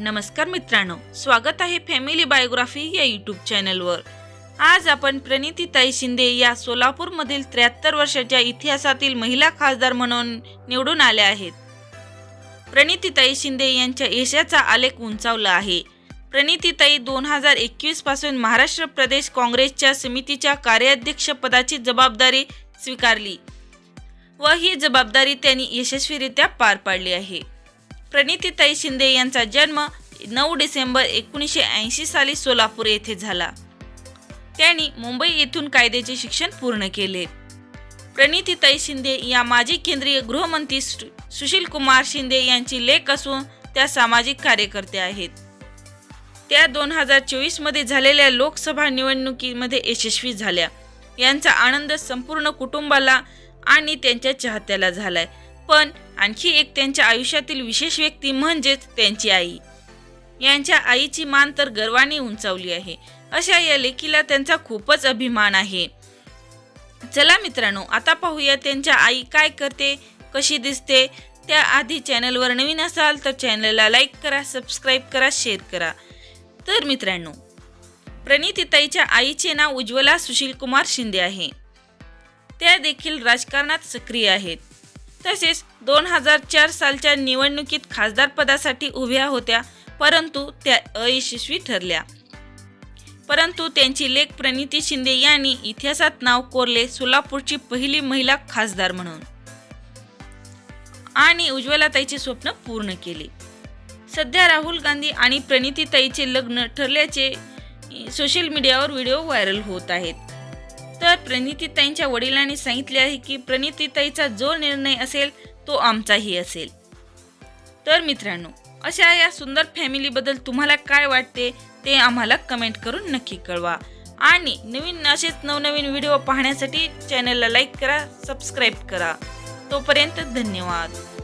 नमस्कार मित्रांनो स्वागत आहे फॅमिली बायोग्राफी या यूट्यूब चॅनलवर. आज आपण प्रणितीताई शिंदे या सोलापूरमधील त्र्याहत्तर वर्षाच्या इतिहासातील महिला खासदार म्हणून निवडून आल्या आहेत. प्रणितीताई शिंदे यांच्या यशाचा आलेख उंचावला आहे. प्रणितीताई दोन हजार एकवीसपासून महाराष्ट्र प्रदेश काँग्रेसच्या समितीच्या कार्याध्यक्ष पदाची जबाबदारी स्वीकारली व ही जबाबदारी त्यांनी यशस्वीरित्या पार पाडली आहे. प्रणितीताई शिंदे यांचा जन्म नऊ डिसेंबर एकोणीसशे ऐंशी साली सोलापूर येथे झाला. त्यांनी मुंबई येथून कायद्याचे शिक्षण पूर्ण केले. प्रणितीताई शिंदे या माजी केंद्रीय गृहमंत्री सु- सुशील कुमार शिंदे यांची लेख असून त्या सामाजिक कार्यकर्त्या आहेत. त्या दोन हजार चोवीसमध्ये झालेल्या लोकसभा निवडणुकीमध्ये यशस्वी झाल्या. यांचा आनंद संपूर्ण कुटुंबाला आणि त्यांच्या चाहत्याला झालाय. पण आणखी एक त्यांच्या आयुष्यातील विशेष व्यक्ती म्हणजेच त्यांची आई. यांच्या आईची मान तर गर्वाने उंचावली आहे. अशा या लेकीला त्यांचा खूपच अभिमान आहे. चला मित्रांनो आता पाहूया त्यांच्या आई काय करते कशी दिसते. त्याआधी चॅनलवर नवीन असाल तर चॅनलला लाईक करा सबस्क्राईब करा शेअर करा. तर मित्रांनो प्रणितिताईच्या आईचे नाव उज्ज्वला सुशील कुमार शिंदे आहे. त्या देखील राजकारणात सक्रिय आहेत. तसेच दोन हजार चार सालच्या निवडणुकीत खासदार पदासाठी उभ्या होत्या परंतु त्या अयशस्वी ठरल्या. परंतु त्यांची लेख प्रणिती शिंदे यांनी इतिहासात नाव कोरले सोलापूरची पहिली महिला खासदार म्हणून. आणि उज्ज्वलाताईचे स्वप्न पूर्ण केले. सध्या राहुल गांधी आणि प्रणितीताईचे लग्न ठरल्याचे सोशल मीडियावर व्हिडिओ व्हायरल होत आहेत. तर प्रणितीताईंच्या वडिलांनी सांगितले आहे की प्रणितीताईचा जो निर्णय असेल तो आमचाही असेल. तर मित्रांनो अशा या सुंदर फॅमिलीबद्दल तुम्हाला काय वाटते ते आम्हाला कमेंट करून नक्की कळवा. आणि नवीन असेच नवनवीन व्हिडिओ पाहण्यासाठी चॅनलला लाईक करा सबस्क्राईब करा. तोपर्यंत धन्यवाद.